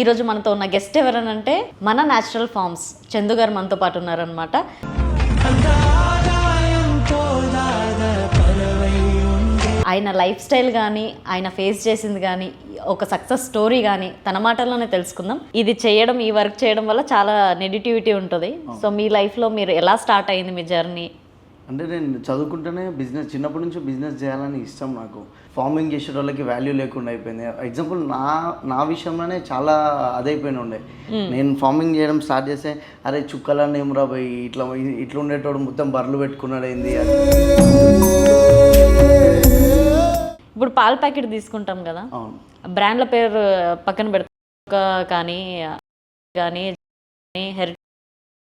ఈరోజు మనతో ఉన్న గెస్ట్ ఎవరనంటే మన న్యాచురల్ ఫార్మ్స్ చందు గారు మనతో పాటు ఉన్నారనమాట ఆయన లైఫ్ స్టైల్ కానీ ఆయన ఫేస్ చేసింది కానీ ఒక సక్సెస్ స్టోరీ కానీ తన మాటల్లోనే తెలుసుకుందాం. ఇది చేయడం ఈ వర్క్ చేయడం వల్ల చాలా నెగిటివిటీ ఉంటుంది. సో మీ లైఫ్లో మీరు ఎలా స్టార్ట్ అయింది మీ జర్నీ అంటే నేను చదువుకుంటేనే బిజినెస్ చిన్నప్పటి నుంచి బిజినెస్ చేయాలని ఇష్టం నాకు. ఫార్మింగ్ చేసే వాళ్ళకి వాల్యూ లేకుండా అయిపోయింది. ఎగ్జాంపుల్ నా నా విషయంలోనే చాలా అదైపోయిన ఉండే. నేను ఫార్మింగ్ చేయడం స్టార్ట్ చేస్తే అరే చుక్కలన్నీ ఏమరా పోయి ఇట్లా ఇట్లా ఉండేటోడు మొత్తం బర్రెలు పెట్టుకున్నాడు ఏంది అని. ఇప్పుడు పాల ప్యాకెట్ తీసుకుంటాం కదా. అవును. బ్రాండ్ల పేరు పక్కన పెడతా. కానీ కానీ హెర్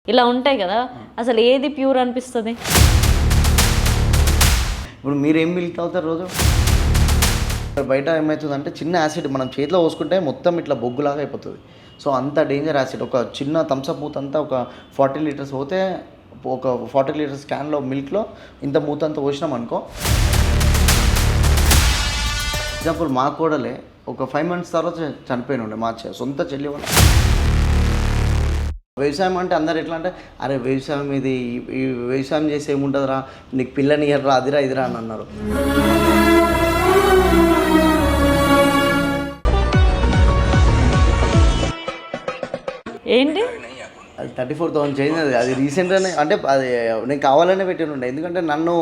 ఇలా ఉంటాయి కదా. అసలు ఏది ప్యూర్ అనిపిస్తుంది? ఇప్పుడు మీరు ఏం మిల్క్ అవుతారు రోజు? బయట ఏమవుతుందంటే చిన్న యాసిడ్ మనం చేతిలో పోసుకుంటే మొత్తం ఇట్లా బొగ్గులాగా అయిపోతుంది. సో అంత డేంజర్ యాసిడ్. ఒక చిన్న థమ్సప్ మూత అంతా ఒక ఫార్టీ లీటర్స్ పోతే ఒక ఫార్టీ లీటర్స్ క్యాన్లో మిల్క్లో ఇంత మూత అంతా పోసినాం అనుకో. ఎగ్జాంపుల్ మా కూడలే ఒక ఫైవ్ మంత్స్ తర్వాత చనిపోయిన ఉండే మా సొంత చెల్లి వ్యవసాయం అంటే అందరు ఎట్లా అంటే అరే వ్యవసాయం ఇది ఈ- ఈ వ్యవసాయం చేసి ఏముంటుందిరా? నీకు పిల్లని ఇయ్యరా అదిరా ఇదిరా అని అన్నారు. ఏంటి? అది థర్టీ ఫోర్ థౌసండ్ చేంజ్ అది అది రీసెంట్గానే అంటే అది నేను కావాలనే పెట్టిన ఉండే. ఎందుకంటే నన్ను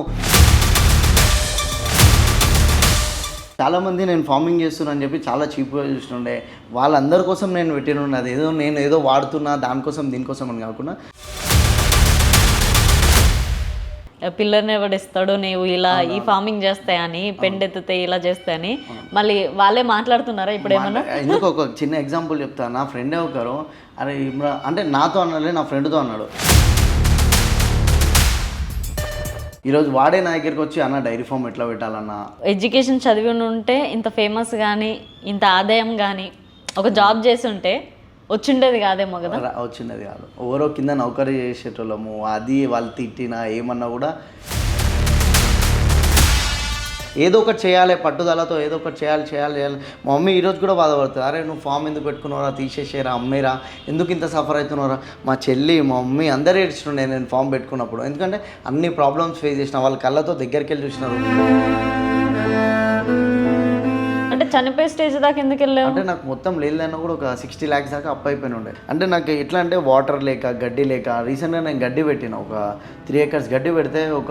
చాలామంది నేను ఫార్మింగ్ చేస్తున్నా అని చెప్పి చాలా చీప్గా చూస్తుండే. వాళ్ళందరి కోసం నేను పెట్టిన అది ఏదో నేను ఏదో వాడుతున్నా దానికోసం దీనికోసం అని కాకుండా. పిల్లర్ని ఎవడిస్తాడు నీవు ఇలా ఈ ఫార్మింగ్ చేస్తాయని పెండెత్తితే ఇలా చేస్తాయని మళ్ళీ వాళ్ళే మాట్లాడుతున్నారా ఇప్పుడు ఏమన్నా? ఎందుకు ఒక చిన్న ఎగ్జాంపుల్ చెప్తా నా ఫ్రెండే ఒకరు అరే ఇమ్రా అంటే నాతో అన్నాడే నా ఫ్రెండ్తో అన్నాడు. ఈరోజు వాడే నా దగ్గరికి వచ్చి అన్న డైరీ ఫామ్ ఎట్లా పెట్టాలన్నా? ఎడ్యుకేషన్ చదివి ఉంటే ఇంత ఫేమస్ కానీ ఇంత ఆదాయం కానీ ఒక జాబ్ చేసి ఉంటే వచ్చిండేది కాదేమో కదా? వచ్చినది కాదు. ఎవరో కింద నౌకరీ చేసేటోళ్ళము అది వాళ్ళు తిట్టినా ఏమన్నా కూడా ఏదో ఒకటి చేయాలి పట్టుదలతో ఏదో ఒకటి చేయాలి చేయాలి చేయాలి. మా మమ్మీ ఈరోజు కూడా బాధపడుతుంది. అరే నువ్వు ఫామ్ ఎందుకు పెట్టుకున్నారా తీసేసేరా అమ్మేరా? ఎందుకు ఇంత సఫర్ అవుతున్నారా మా చెల్లి మా మమ్మీ అందరూ ఏడ్చుండే నేను ఫామ్ పెట్టుకున్నప్పుడు. ఎందుకంటే అన్ని ప్రాబ్లమ్స్ ఫేస్ చేసిన వాళ్ళ కళ్ళతో దగ్గరికి వెళ్ళి చూసినారు. చనిపోయే స్టేజ్ దాకా ఎందుకు వెళ్ళావు? అంటే నాకు మొత్తం లేదన్నా కూడా ఒక సిక్స్టీ ల్యాక్స్ దాకా అప్ అయిపోయిన ఉండే. అంటే నాకు ఎట్లా అంటే వాటర్ లేక గడ్డి లేక రీసెంట్గా నేను గడ్డి పెట్టిన. ఒక త్రీ ఏకర్స్ గడ్డి పెడితే ఒక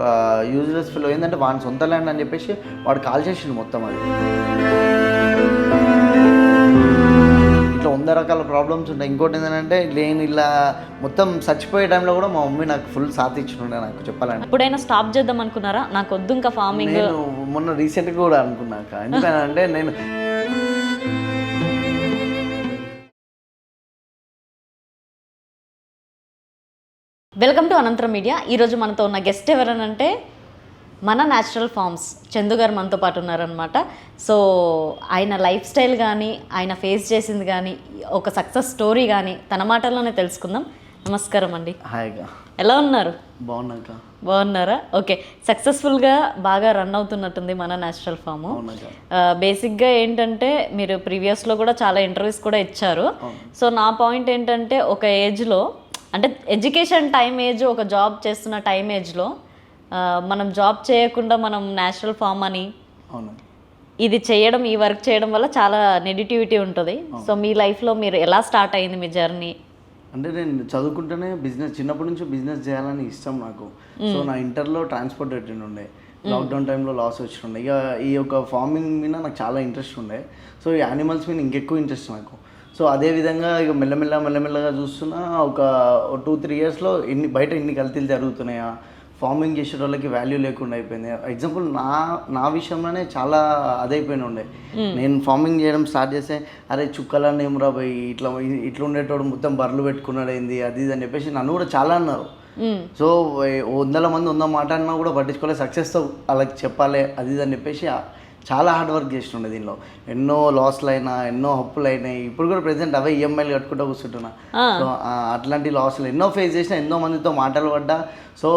యూజ్లెస్ ఫిల్ ఏంటంటే వాడి సొంత ల్యాండ్ అని చెప్పేసి వాడు కాల్ చేసిండు మొత్తం అది. ఇట్లా వంద రకాల ప్రాబ్లమ్స్ ఉంటాయి ఇంకోటి ఏంటంటే నేను ఇలా మొత్తం చచ్చిపోయే టైంలో కూడా మా మమ్మీ నాకు ఫుల్ సాత్ ఇచ్చిండే నాకు చెప్పాలంటే. ఎప్పుడైనా స్టాప్ చేద్దాం అనుకున్నారా? నాకు వద్దు ఇంకా ఫార్మింగ్ నేను మొన్న రీసెంట్గా కూడా అనుకున్నాక ఎందుకంటే నేను వెల్కమ్ టు అనంతరం మీడియా. ఈరోజు మనతో ఉన్న గెస్ట్ ఎవరనంటే మన న్యాచురల్ ఫార్మ్స్. చందు గారు మనతో పాటు ఉన్నారనమాట సో ఆయన లైఫ్ స్టైల్ కానీ ఆయన ఫేస్ చేసింది కానీ ఒక సక్సెస్ స్టోరీ కానీ తన మాటల్లోనే తెలుసుకుందాం. నమస్కారం అండి. హాయిగా ఎలా ఉన్నారు? బాగున్నాక బాగున్నారా? ఓకే. సక్సెస్ఫుల్గా బాగా రన్ అవుతున్నట్టుంది మన న్యాచురల్ ఫామ్ బేసిక్గా ఏంటంటే మీరు ప్రీవియస్లో కూడా చాలా ఇంటర్వ్యూస్ కూడా ఇచ్చారు. సో నా పాయింట్ ఏంటంటే ఒక ఏజ్లో అంటే ఎడ్యుకేషన్ టైం ఏజ్ ఒక జాబ్ చేస్తున్న టైం ఏజ్లో మనం జాబ్ చేయకుండా మనం న్యాచురల్ ఫామ్ అని ఇది చేయడం ఈ వర్క్ చేయడం వల్ల చాలా నెగిటివిటీ ఉంటుంది. సో మీ లైఫ్లో మీరు ఎలా స్టార్ట్ అయింది మీ జర్నీ? అంటే నేను చదువుకుంటేనే బిజినెస్ చిన్నప్పటి నుంచి బిజినెస్ చేయాలని ఇష్టం నాకు. సో నా ఇంటర్లో ట్రాన్స్పోర్ట్ పెట్టిన ఉండే. లాక్డౌన్ టైంలో లాస్ వచ్చిండే. ఇక ఈ యొక్క ఫార్మింగ్ మీద నాకు చాలా ఇంట్రెస్ట్ ఉండే. సో ఈ యానిమల్స్ మీద ఇంకెక్కువ ఇంట్రెస్ట్ నాకు. సో అదే విధంగా ఇక మెల్లమెల్ల మెల్లమెల్లగా చూస్తున్నా ఒక టూ త్రీ ఇయర్స్లో ఇన్ని బయట ఇన్ని కల్తీలు జరుగుతున్నాయా? ఫార్మింగ్ చేసే వాళ్ళకి వాల్యూ లేకుండా అయిపోయింది. ఎగ్జాంపుల్ నా నా విషయంలోనే చాలా అదైపోయిన ఉండే. నేను ఫార్మింగ్ చేయడం స్టార్ట్ చేస్తే అరే చుక్కలన్నీ ఏమరా పోయి ఇట్లా ఇట్లా ఉండేటోడు మొత్తం బర్రెలు పెట్టుకున్నాడు ఏంది అది ఇది అని చెప్పేసి నన్ను కూడా చాలా అన్నారు. సో వందల మంది వంద మాట అన్నా కూడా పట్టించుకోలేదు సక్సెస్తో వాళ్ళకి చెప్పాలి అది ఇది అని చెప్పేసి చాలా హార్డ్ వర్క్ చేస్తుండే దీనిలో. ఎన్నో లాస్లు అయినా ఎన్నో అప్పులు అయినాయి. ఇప్పుడు కూడా ప్రెసెంట్ అవే ఈఎంఐలు కట్టుకుంటూ కూర్చుంటున్నా. సో అట్లాంటి లాస్లు ఎన్నో ఫేస్ చేసిన ఎన్నో మందితో మాటలు పడ్డా. సో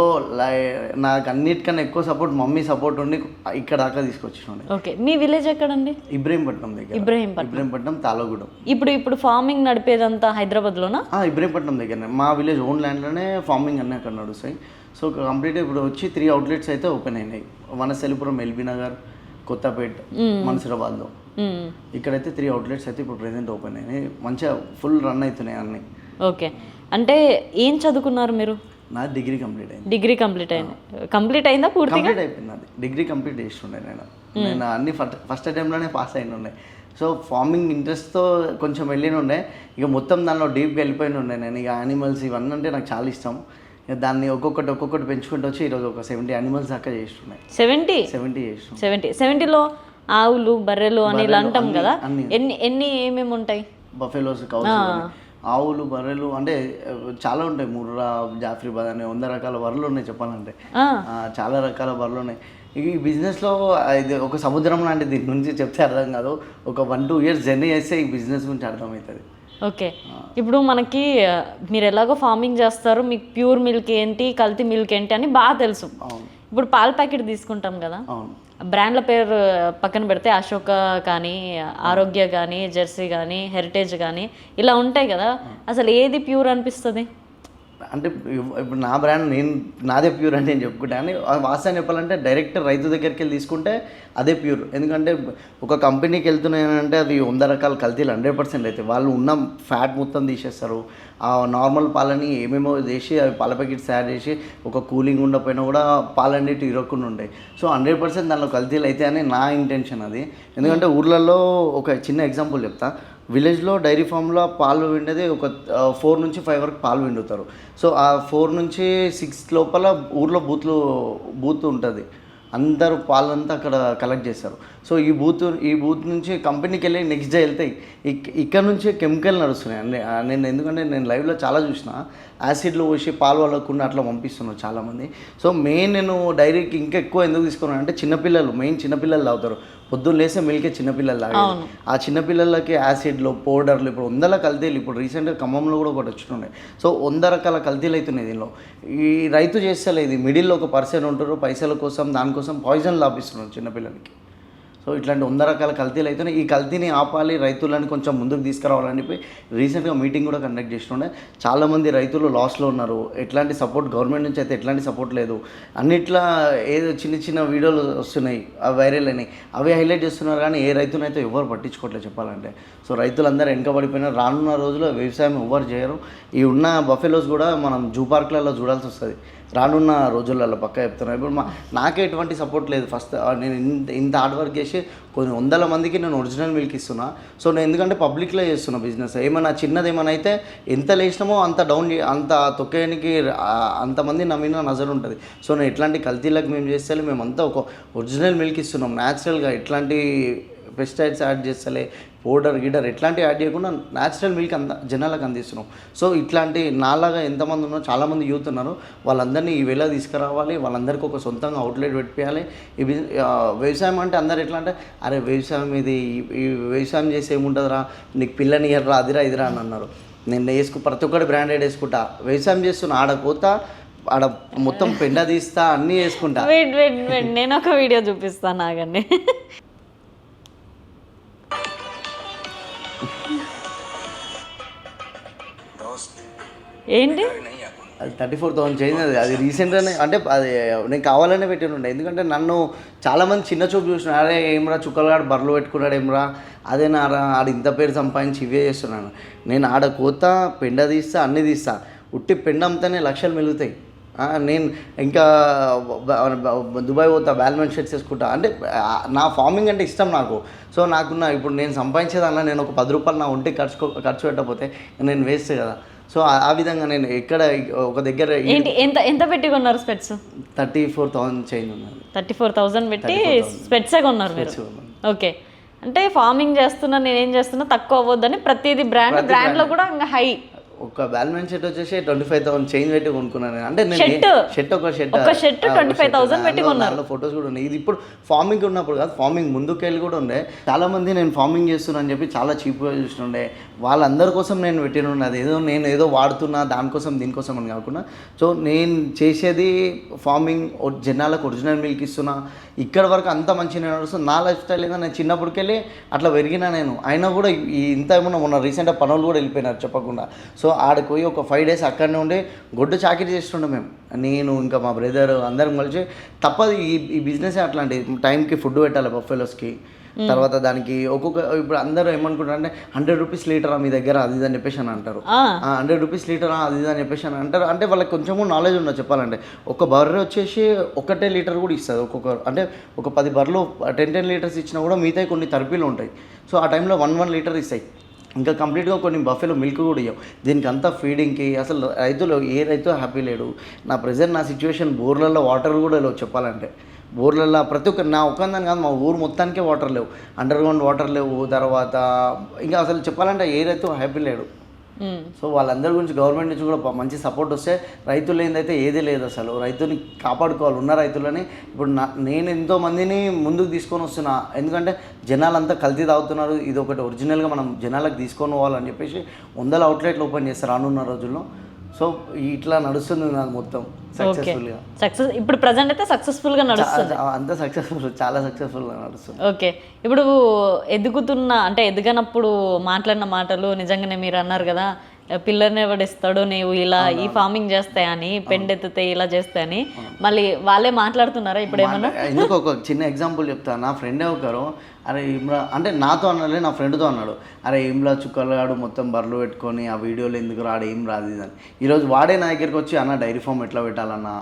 నాకు అన్నిటికన్నా ఎక్కువ సపోర్ట్ మమ్మీ సపోర్ట్ ఉండి ఇక్కడ దాకా తీసుకొచ్చిండే. ఓకే. మీ విలేజ్ ఎక్కడండి? ఇబ్రహీంపట్నం దగ్గర. ఇబ్రహీంపట్నం. ఇబ్రహీంపట్నం తాళగూడెం. ఇప్పుడు ఇప్పుడు ఫార్మింగ్ నడిపేదంతా హైదరాబాద్లోనా? ఇబ్రహీంపట్నం దగ్గరనే. మా విలేజ్ ఓన్ ల్యాండ్లోనే ఫార్మింగ్ అన్నీ అక్కడ నడుస్తాయి. సో కంప్లీట్ ఇప్పుడు వచ్చి త్రీ అవుట్లెట్స్ అయితే ఓపెన్ అయినాయి. వనశలిపురం ఎల్బీ నగర్ కొత్తపేట్ మన్సిరాబాద్లో. ఇక్కడైతే త్రీ అవుట్లెట్స్ అయితే ఇప్పుడు ప్రెసెంట్ ఓపెన్ అయినాయి. మంచిగా ఫుల్ రన్ అవుతున్నాయి అన్నీ. ఓకే. అంటే ఏం చదువుకున్నారు మీరు? నా డిగ్రీ కంప్లీట్ అయింది. డిగ్రీ కంప్లీట్ అయింది. కంప్లీట్ అయిందా పూర్తిగా? కంప్లీట్ అయిపోయింది అది. డిగ్రీ కంప్లీట్ చేస్తుండే నేను. నేను అన్ని ఫస్ట్ ఫస్ట్ అటెంప్ట్లోనే పాస్ అయిన ఉండే సో ఫార్మింగ్ ఇంట్రెస్ట్తో కొంచెం వెళ్ళిన ఉండే ఇక మొత్తం దానిలో డీప్గా వెళ్ళిపోయిన ఉండే నేను. ఇక యానిమల్స్ ఇవన్నీ అంటే నాకు చాలా ఇష్టం. దాన్ని ఒక్కొక్కటి ఒక్కొక్కటి పెంచుకుంటూ వచ్చి ఈరోజు ఒక సెవెంటీ యానిమల్స్ దాకా చేస్తున్నాయి సెవెంటీ సెవెంటీ చేస్తున్నాం సెవెంటీ సెవెంటీలో ఆవులు బర్రెలు అని ఇలా అంటాం కదా. ఎన్ని ఎన్ని ఏమేమి ఉంటాయి? బఫెలోస్ కౌస్ ఆవులు బర్రెలు అంటే చాలా ఉంటాయి. ముర్రా జాఫ్రీబాద్ అనే వంద రకాల బర్రెలు ఉన్నాయి చెప్పాలంటే. చాలా రకాల బర్రెలు ఉన్నాయి. ఈ బిజినెస్లో ఇది ఒక సముద్రం లాంటి దీని నుంచి చెప్తే అర్థం కాదు. ఒక వన్ టూ ఇయర్స్ జర్నీ చేస్తే ఈ బిజినెస్ గురించి అర్థమవుతుంది. ఓకే. ఇప్పుడు మనకి మీరు ఎలాగో ఫార్మింగ్ చేస్తారు మీకు ప్యూర్ మిల్క్ ఏంటి కల్తీ మిల్క్ ఏంటి అని బాగా తెలుసు. ఇప్పుడు పాల ప్యాకెట్ తీసుకుంటాం కదా. బ్రాండ్ల పేరు పక్కన పెడితే అశోక కానీ ఆరోగ్య కానీ జెర్సీ కానీ హెరిటేజ్ కానీ ఇలా ఉంటాయి కదా. అసలు ఏది ప్యూర్ అనిపిస్తుంది? అంటే ఇప్పుడు నా బ్రాండ్ నేను నాదే ప్యూర్ అని నేను చెప్పుకుంటాను అని వాస్తవం చెప్పాలంటే డైరెక్ట్ రైతు దగ్గరికి వెళ్ళి తీసుకుంటే అదే ప్యూర్. ఎందుకంటే ఒక కంపెనీకి వెళ్తున్నాయంటే అది వంద రకాల కల్తీలు హండ్రెడ్ పర్సెంట్ అయితే. వాళ్ళు ఉన్న ఫ్యాట్ మొత్తం తీసేస్తారు. ఆ నార్మల్ పాలని ఏమేమో చేసి అవి పాల ప్యాకెట్స్ తయారు చేసి ఒక కూలింగ్ ఉండకపోయినా కూడా పాలన్నిటి ఇరగకుండా ఉంటాయి. సో హండ్రెడ్ పర్సెంట్ దానిలో కల్తీలు అయితే అని నా ఇంటెన్షన్ అది. ఎందుకంటే ఊర్లలో ఒక చిన్న ఎగ్జాంపుల్ చెప్తా. విలేజ్లో డైరీ ఫామ్లో పాలు విండేది ఒక ఫోర్ నుంచి ఫైవ్ వరకు పాలు విండుతారు సో ఆ ఫోర్ నుంచి సిక్స్ లోపల ఊర్లో బూత్లు బూత్ ఉంటుంది. అందరూ పాలంతా అక్కడ కలెక్ట్ చేస్తారు. సో ఈ బూత్ ఈ బూత్ నుంచి కంపెనీకి వెళ్ళి నెక్స్ట్ డే వెళ్తాయి ఇక్కడ నుంచి కెమికల్ నడుస్తున్నాయి. అన్ని నేను ఎందుకంటే నేను లైవ్లో చాలా చూసిన యాసిడ్లు పోసి పాలు వాళ్ళకుండా అట్లా పంపిస్తున్నారు చాలామంది. సో మెయిన్ నేను డైరీకి ఇంకా ఎక్కువ ఎందుకు తీసుకున్నాను అంటే చిన్నపిల్లలు మెయిన్ చిన్నపిల్లలు తాగుతారు. పొద్దున్న లేసే మిల్కే చిన్నపిల్లలు తాగేది. ఆ చిన్నపిల్లలకి యాసిడ్లు పౌడర్లు ఇప్పుడు వందల కల్తీలు ఇప్పుడు రీసెంట్గా ఖమ్మంలో కూడా ఒకటి వచ్చినాయి సో వంద రకాల కల్తీలు అవుతున్నాయి దీనిలో. ఈ రైతు చేస్తలేదు ఇది మిడిల్లో ఒక పర్సన్ ఉంటారు పైసల కోసం దానికోసం పాయిజన్ లాపిస్తున్నారు చిన్నపిల్లలకి. సో ఇట్లాంటి వంద రకాల కల్తీలు అవుతున్నాయి ఈ కల్తీని ఆపాలి రైతులను కొంచెం ముందుకు తీసుకురావాలని చెప్పి రీసెంట్గా మీటింగ్ కూడా కండక్ట్ చేస్తుండే చాలామంది రైతులు లాస్లో ఉన్నారు. ఎట్లాంటి సపోర్ట్ గవర్నమెంట్ నుంచి అయితే ఎట్లాంటి సపోర్ట్ లేదు. అన్నిట్లా ఏదో చిన్న చిన్న వీడియోలు వస్తున్నాయి అవి వైరల్ అయినాయి. అవి హైలైట్ చేస్తున్నారు కానీ ఏ రైతునైతే ఎవరు పట్టించుకోవట్లేదు చెప్పాలంటే. సో రైతులందరూ వెనకబడిపోయినా రానున్న రోజుల్లో వ్యవసాయం ఎవరు చేయరు. ఈ ఉన్న బఫెలోస్ కూడా మనం జూ పార్క్లలో చూడాల్సి వస్తుంది. రానున్న రోజులలో పక్క చెప్తున్నాను ఇప్పుడు మా నాకే ఎటువంటి సపోర్ట్ లేదు. ఫస్ట్ నేను ఇంత ఇంత హార్డ్ వర్క్ చేసి కొన్ని వందల మందికి నేను ఒరిజినల్ మిల్క్ ఇస్తున్నా. సో నేను ఎందుకంటే పబ్లిక్లో చేస్తున్నా బిజినెస్ ఏమైనా చిన్నది ఏమైనా అయితే ఎంత లేచినామో అంత డౌన్ అంత తొక్కేయడానికి అంతమంది నమ్మిన నజర్ ఉంటుంది. సో నేను ఎట్లాంటి కల్తీలకు మేము చేస్తే మేమంతా ఒక ఒరిజినల్ మిల్క్ ఇస్తున్నాం. న్యాచురల్గా ఎట్లాంటి పెస్టిసైడ్స్ యాడ్ చేస్తలే పౌడర్ గిడర్ ఎట్లాంటివి యాడ్ చేయకుండా న్యాచురల్ మిల్క్ అంద జనాలకు అందిస్తున్నాం. సో ఇట్లాంటి నాలాగా ఎంతమంది ఉన్నారో చాలామంది యూత్ ఉన్నారు వాళ్ళందరినీ ఈ వేళ తీసుకురావాలి వాళ్ళందరికీ ఒక సొంతంగా అవుట్లెట్ పెట్టియాలి ఈ వ్యవసాయం అంటే అందరు ఎట్లా అంటే అరే వ్యవసాయం ఇది ఈ- వ్యవసాయం చేసి ఏముంటుందిరా? నీకు పిల్లని ఇయ్యరా అదిరా ఇదిరా అని అన్నారు. నేను వేసుకు ప్రతి ఒక్కటి బ్రాండెడ్ వేసుకుంటా. వ్యవసాయం చేస్తున్నా ఆడ పోతా ఆడ మొత్తం పెండ తీస్తా అన్నీ వేసుకుంటా. నేను ఒక వీడియో చూపిస్తాను ఆగండి ఏంటి? అది థర్టీ ఫోర్ థౌసండ్ చేంజ్ అది అది రీసెంట్గానే అంటే అది నేను కావాలనే పెట్టిన ఎందుకంటే నన్ను చాలామంది చిన్న చూపు చూసిన అరే ఏమ్రా చుక్కలగాడు బర్రెలు పెట్టుకున్నాడు ఏమ్రా? అదే నారా ఆడ ఇంత పేరు సంపాదించి ఇవే చేస్తున్నాను. నేను ఆడ కోత పెండ తీస్తా అన్నీ తీస్తా. ఉట్టి పెండ అమ్మితేనే లక్షలు మెలుగుతాయి. నేను ఇంకా దుబాయ్ పోతా బ్యాల్మెన్ షర్ట్స్ వేసుకుంటా అంటే నా ఫార్మింగ్ అంటే ఇష్టం నాకు. సో నాకున్న ఇప్పుడు నేను సంపాదించేదానిలో నేను ఒక పది రూపాయలు నా ఒంటికి ఖర్చు ఖర్చు పెట్టకపోతే నేను వేస్ట్ కదా. సో ఆ- విధంగా నేను ఎక్కడ ఒక దగ్గర ఏంటి ఎంత ఎంత పెట్టి కొన్నారు specs? Thirty four thousand change ఉన్నది. థర్టీ ఫోర్ థౌజండ్ పెట్టి స్పెట్సే కొన్నారు మీరు? ఓకే. అంటే ఫార్మింగ్ చేస్తున్నా నేనేం చేస్తున్నా తక్కువ అవ్వద్దని ప్రతిదీ బ్రాండ్ బ్రాండ్లో కూడా ఇంకా హై. ఒక బ్యాల్మెన్ షర్ట్ వచ్చేసి ట్వంటీ ఫైవ్ థౌసండ్ చేంజ్ పెట్టి కొనుక్కున్నాను నేను. అంటే నేను? షర్ట్? ఒక షర్ట్? ఒక shirt 25,000 పెట్టి దానిలో ఫొటోస్ కూడా ఉన్నాయి. ఇది ఇప్పుడు ఫార్మింగ్ ఉన్నప్పుడు కాదు ఫార్మింగ్ ముందుకు వెళ్ళి కూడా ఉండే. చాలా మంది నేను ఫార్మింగ్ చేస్తున్నా అని చెప్పి చాలా చీప్గా చూస్తుండే. వాళ్ళందరి కోసం నేను పెట్టిన అది ఏదో నేను ఏదో వాడుతున్నా దానికోసం దీనికోసం అని కాకుండా. సో నేను చేసేది ఫార్మింగ్ జనాలకు ఒరిజినల్ మిల్క్ ఇస్తున్నా. ఇక్కడ వరకు అంత మంచిగా నడుస్తుంది నా లైఫ్ స్టైల్ ఏదో నేను చిన్నప్పటికెళ్ళి అట్లా పెరిగినా నేను. అయినా కూడా ఇంత ఏమన్నా మొన్న రీసెంట్గా పనులు కూడా వెళ్ళిపోయినారు చెప్పకుండా. సో ఆడికి పోయి ఒక ఫైవ్ డేస్ అక్కడనే ఉండి గొడ్డు చాకరీ చేస్తుండే మేము. నేను ఇంకా మా బ్రదర్ అందరం కలిసి తప్పదు ఈ ఈ బిజినెస్ అట్లాంటి టైంకి ఫుడ్ పెట్టాలి బఫెలోస్కి. తర్వాత దానికి ఒక్కొక్క ఇప్పుడు అందరూ ఏమనుకుంటారు అంటే హండ్రెడ్ రూపీస్ లీటరా మీ దగ్గర? అది ఇది అని చెప్పేసి అని అంటారు. Hundred rupees litre? అది ఇది అని చెప్పేసి అని అంటారు. అంటే వాళ్ళకి కొంచెం కూడా నాలెడ్జ్ ఉండదు చెప్పాలంటే. ఒక బర్రె వచ్చేసి ఒకటే లీటర్ కూడా ఇస్తుంది. ఒక్కొక్క అంటే ఒక పది బర్రెలు టెన్ టెన్ లీటర్స్ ఇచ్చినా కూడా మిగతా కొన్ని తరపీలు ఉంటాయి. సో ఆ టైంలో వన్ వన్ లీటర్ ఇస్తాయి. ఇంకా కంప్లీట్గా కొన్ని బఫెలో మిల్క్ కూడా ఇవ్వం దీనికి అంతా ఫీడింగ్కి అసలు రైతులు ఏ రైతు హ్యాపీ లేడు. నా ప్రజెంట్ నా సిచ్యువేషన్ బోర్లలో వాటర్ కూడా లేవు చెప్పాలంటే. బోర్లలో ప్రతి ఒక్క నా ఒక్కందని కాదు మా ఊరు మొత్తానికే వాటర్ లేవు. అండర్ గ్రౌండ్ వాటర్ లేవు తర్వాత ఇంకా అసలు చెప్పాలంటే ఏ రైతు హ్యాపీ లేడు. సో వాళ్ళందరి గురించి గవర్నమెంట్ నుంచి కూడా మంచి సపోర్ట్ వస్తే రైతులు ఏందైతే ఏది లేదు అసలు. రైతుని కాపాడుకోవాలి ఉన్న రైతులని ఇప్పుడు నా నేను ఎంతో మందిని ముందుకు తీసుకొని వస్తున్నా. ఎందుకంటే జనాలంతా కల్తీ తాగుతున్నారు. ఇది ఒకటి ఒరిజినల్గా మనం జనాలకు తీసుకొని పోవాలని చెప్పేసి వందల అవుట్లెట్లు ఓపెన్ చేస్తారు రానున్న రోజుల్లో. సో ఇట్లా నడుస్తుంది నాది మొత్తం సక్సెస్ఫుల్గా సక్సెస్ ఇప్పుడు ప్రజెంట్ అయితే సక్సెస్ఫుల్గా నడుస్తుంది. అంత సక్సెస్ఫుల్ చాలా సక్సెస్ఫుల్గా నడుస్తుంది. ఓకే. ఇప్పుడు ఎదుగుతున్న అంటే ఎదగనప్పుడు మాట్లాడిన మాటలు నిజంగానే మీరు అన్నారు కదా పిల్లర్ని ఎవడిస్తాడు నీవు ఇలా ఈ ఫార్మింగ్ చేస్తే అని పెండెత్తితే ఇలా చేస్తే అని మళ్ళీ వాళ్ళే మాట్లాడుతున్నారా ఇప్పుడు ఏమన్నా ఎందుకు ఒక చిన్న ఎగ్జాంపుల్ చెప్తాను నా ఫ్రెండే ఒకరు అరే ఇమ్రా అంటే నాతో అన్నలే నా ఫ్రెండ్తో అన్నాడు. అరే ఇమ్రా చుక్కలగాడు మొత్తం బర్రెలు పెట్టుకొని ఆ వీడియోలు ఎందుకు రాడు ఏం రాదు అని ఈరోజు వాడే నా దగ్గరికి వచ్చి అన్న డైరీ ఫామ్ ఎట్లా పెట్టాలన్నా?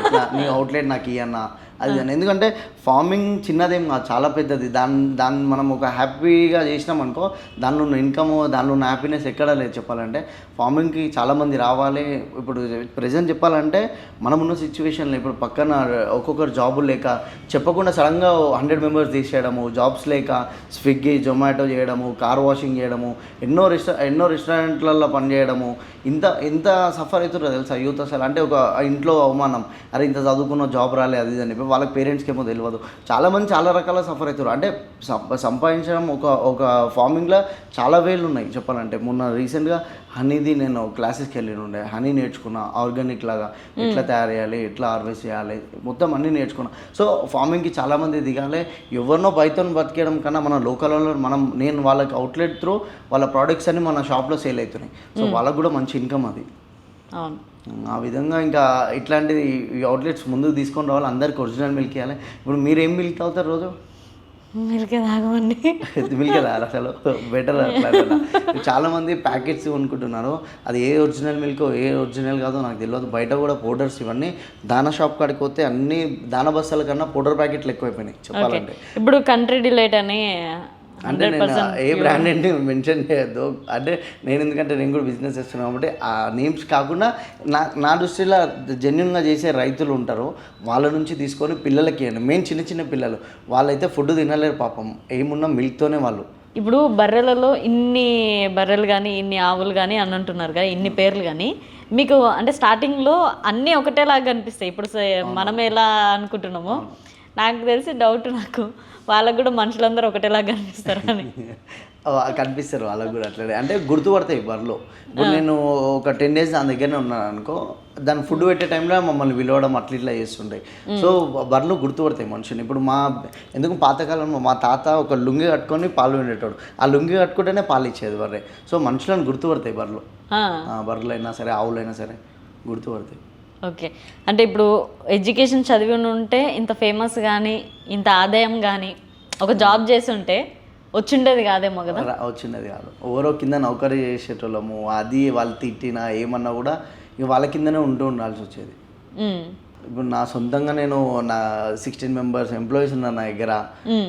ఎట్లా? నీ అవుట్లెట్ నాకు ఇయ్యన్నా? అది అని ఎందుకంటే ఫార్మింగ్ చిన్నదేం కాదు చాలా పెద్దది. దాన్ని దాన్ని మనం ఒక హ్యాపీగా చేసినాం అనుకో దానిలో ఉన్న ఇన్కమ్ దానిలో ఉన్న హ్యాపీనెస్ ఎక్కడ లేదు చెప్పాలంటే. ఫార్మింగ్కి చాలామంది రావాలి. ఇప్పుడు ప్రజెంట్ చెప్పాలంటే మనం ఉన్న సిచ్యువేషన్లో ఇప్పుడు పక్కన ఒక్కొక్కరు జాబులు లేక చెప్పకుండా సడన్గా హండ్రెడ్ మెంబర్స్ తీసేయడము జాబ్స్ లేక స్విగ్గీ జొమాటో చేయడము కార్ వాషింగ్ చేయడము ఎన్నో రెస్టా ఎన్నో రెస్టారెంట్లలో పనిచేయడము ఇంత ఎంత సఫర్ అవుతుందో తెలుసా? యూత్ అసలు అంటే ఒక ఇంట్లో అవమానం. అరే ఇంత చదువుకున్న జాబ్ రాలే అది అని. చెప్పి వాళ్ళ పేరెంట్స్కి ఏమో తెలియదు చాలామంది చాలా రకాల సఫర్ అవుతారు అంటే సంప- సంపాదించడం ఒక ఒక ఫార్మింగ్లో చాలా వేలు ఉన్నాయి చెప్పాలంటే. మొన్న రీసెంట్గా హనీది నేను క్లాసెస్కి వెళ్ళి ఉండే హనీ నేర్చుకున్నా ఆర్గానిక్ లాగా. ఎట్లా తయారు చేయాలి ఎట్లా హార్వెస్ట్ చేయాలి మొత్తం అన్నీ నేర్చుకున్నా. సో ఫార్మింగ్కి చాలామంది దిగాలి. ఎవరినో బయట బతికేయడం కన్నా మన లోకల్ వాళ్ళు మనం నేను వాళ్ళకి అవుట్లెట్ త్రూ వాళ్ళ ప్రోడక్ట్స్ అన్ని మన షాప్లో సేల్ అవుతున్నాయి. సో వాళ్ళకు కూడా మంచి ఇన్కమ్ అది. అవును. ఆ విధంగా ఇంకా ఇట్లాంటి అవుట్లెట్స్ ముందుకు తీసుకొని రావాలి అందరికి ఒరిజినల్ మిల్క్ ఇవ్వాలి. ఇప్పుడు మీరు ఏం మిల్క్ తాగుతారు రోజు? మీరుకే తాగమండి. మిల్క్ తాగాలి అసలు. బెటర్ అట్లా చాలా మంది ప్యాకెట్స్ కొనుక్కుంటున్నారు. అది ఏ ఒరిజినల్ మిల్క్ ఏ ఒరిజినల్ కాదో నాకు తెలియదు. బయట కూడా పౌడర్స్ ఇవన్నీ దానా షాప్ కాడికి పోతే అన్ని దానా బస్తాల కన్నా పౌడర్ ప్యాకెట్లు ఎక్కువైపోయినాయి చెప్పాలంటే. ఇప్పుడు కంట్రీ డిలైట్ అని అంటే నేను ఏ బ్రాండ్ అంటే మెన్షన్ చేయొద్దు. అంటే నేను ఎందుకంటే నేను కూడా బిజినెస్ చేస్తున్నాను కాబట్టి ఆ నేమ్స్ కాకుండా నా నా దృష్టిలో జెన్యున్గా చేసే రైతులు ఉంటారు. వాళ్ళ నుంచి తీసుకొని పిల్లలకి ఇవ్వండి. మెయిన్ చిన్న చిన్న పిల్లలు. వాళ్ళైతే ఫుడ్ తినలేరు పాపం. ఏమున్నా మిల్క్తోనే వాళ్ళు. ఇప్పుడు బర్రెలలో ఇన్ని బర్రెలు కానీ ఇన్ని ఆవులు కానీ అని అంటున్నారు కదా ఇన్ని పేర్లు కానీ మీకు అంటే స్టార్టింగ్లో అన్నీ ఒకటేలాగా కనిపిస్తాయి ఇప్పుడు మనం ఎలా అనుకుంటున్నామో. నాకు తెలిసి డౌట్ నాకు. వాళ్ళకు కూడా మనుషులందరూ ఒకటేలాగా కనిపిస్తారు అని కనిపిస్తారు వాళ్ళకి కూడా అట్లనే. అంటే గుర్తుపడతాయి బర్రెలు ఇప్పుడు నేను ఒక టెన్ డేస్ దాని దగ్గరనే ఉన్నాను అనుకో దాని ఫుడ్ పెట్టే టైంలో మమ్మల్ని పిలవడం అట్లా ఇట్లా చేస్తుంటాయి. సో బర్రెలు గుర్తుపడతాయి మనుషుని ఇప్పుడు మా ఎందుకు పాతకాలంలో మా తాత ఒక లుంగి కట్టుకొని పాలు విండేటోడు. ఆ లుంగి కట్టుకుంటేనే పాలు ఇచ్చేది బర్రె. సో మనుషులను గుర్తుపడతాయి బర్రెలు. బర్రెలైనా సరే ఆవులైనా సరే గుర్తుపడతాయి. ఓకే. అంటే ఇప్పుడు ఎడ్యుకేషన్ చదివి ఉంటే ఇంత ఫేమస్ కానీ ఇంత ఆదాయం కానీ ఒక జాబ్ చేసి ఉంటే వచ్చిండేది కాదేమో కదా? వచ్చినది కాదు. ఎవరో కింద నౌకరీ చేసేటోళ్ళము అది వాళ్ళు తిట్టినా ఏమన్నా కూడా వాళ్ళ కిందనే ఉంటూ ఉండాల్సి వచ్చేది. ఇప్పుడు నా సొంతంగా నేను నా సిక్స్టీన్ మెంబర్స్ ఎంప్లాయీస్ ఉన్నారు నా దగ్గర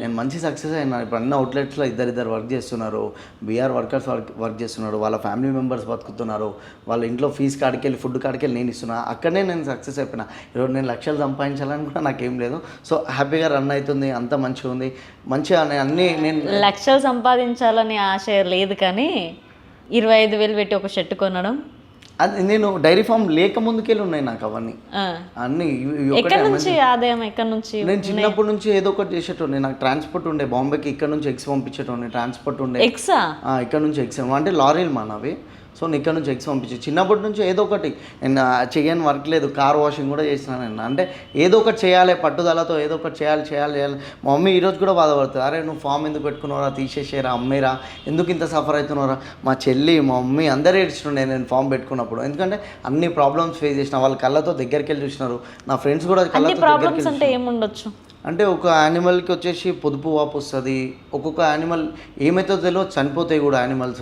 నేను మంచి సక్సెస్ అయినా ఇప్పుడు అన్ని అవుట్లెట్స్లో ఇద్దరు ఇద్దరు వర్క్ చేస్తున్నారు. బీఆర్ వర్కర్స్ వర్క్ వర్క్ చేస్తున్నారు. వాళ్ళ ఫ్యామిలీ మెంబర్స్ బతుకుతున్నారు. వాళ్ళ ఇంట్లో ఫీజు కాడికెళ్ళి ఫుడ్ కాడికెళ్ళి నేను ఇస్తున్నా. అక్కడనే నేను సక్సెస్ అయిపోయినా. ఈరోజు నేను లక్షలు సంపాదించాలని కూడా నాకేం లేదు. సో హ్యాపీగా రన్ అవుతుంది. అంత మంచిగా ఉంది. మంచిగా నేను అన్నీ నేను లక్షలు సంపాదించాలని ఆశ లేదు కానీ ఇరవై ఐదు వేలు పెట్టి ఒక షర్ట్ కొనడం అది నేను డైరీ ఫామ్ లేక ముందుకెళ్ళి ఉన్నాయి నాకు అవన్నీ. అన్నీ ఎక్కడి నుంచి ఆదాయం ఎక్కడి నుంచి నేను చిన్నప్పటి నుంచి ఏదో ఒకటి చేసేటోని నాకు ట్రాన్స్పోర్ట్ ఉండే బాంబేకి ఇక్కడ నుంచి ఎగ్స్ పంపించేటోని ట్రాన్స్పోర్ట్ ఉండే. ఎక్సా ఇక్కడ నుంచి ఎగ్స్ అంటే లారీలు మానవి. సో నేను ఇక్కడ నుంచి ఎగ్స్ పంపించి. చిన్నప్పటి నుంచి ఏదో ఒకటి నేను చేయని వర్క్ లేదు. కార్ వాషింగ్ కూడా చేసినా నేను. అంటే ఏదో ఒకటి చేయాలి పట్టుదలతో ఏదో ఒకటి చేయాలి చేయాలి చేయాలి. మా మమ్మీ ఈరోజు కూడా బాధపడుతుంది. అరే నువ్వు ఫామ్ ఎందుకు పెట్టుకున్నారా తీసేసేరా అమ్మేరా? ఎందుకు ఇంత సఫర్ అవుతున్నారా మా చెల్లి మా మమ్మీ అందరూ ఏడ్చుండే నేను ఫామ్ పెట్టుకున్నప్పుడు. ఎందుకంటే అన్ని ప్రాబ్లమ్స్ ఫేస్ చేసిన వాళ్ళ కళ్ళతో దగ్గరికి వెళ్ళి చూసినారు. నా ఫ్రెండ్స్ కూడా కళ్ళతో దగ్గరికి ప్రాబ్లమ్స్ అంటే ఏముండొచ్చు? అంటే ఒక యానిమల్కి వచ్చేసి పొదుపు వాపు వస్తుంది. ఒక్కొక్క యానిమల్ ఏమైతుందో తెలియదు చనిపోతాయి కూడా యానిమల్స్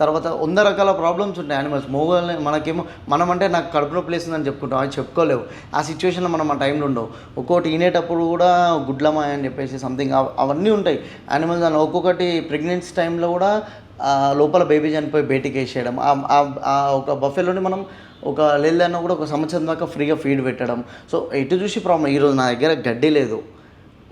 తర్వాత వంద రకాల ప్రాబ్లమ్స్ ఉంటాయి యానిమల్స్ మోగల్ని మనకేమో మనం అంటే నాకు కడుపులో ప్లేస్ ఉందని చెప్పుకుంటాం. అది చెప్పుకోలేవు. ఆ సిచ్యువేషన్లో మనం ఆ టైంలో ఉండవు. ఒక్కొక్కటి ఈనేటప్పుడు కూడా గుడ్లమా అని చెప్పేసి సంథింగ్ అవన్నీ ఉంటాయి. యానిమల్స్ అని ఒక్కొక్కటి ప్రెగ్నెన్సీ టైంలో కూడా లోపల బేబీ చనిపోయి బయటికి వేసేయడం. ఆ- ఒక బఫెలోని మనం ఒక లేదన్నా కూడా ఒక సంవత్సరం దాకా ఫ్రీగా ఫీడ్ పెట్టడం. సో ఎటు చూసి ప్రాబ్లం ఈరోజు నా దగ్గర గడ్డి లేదు.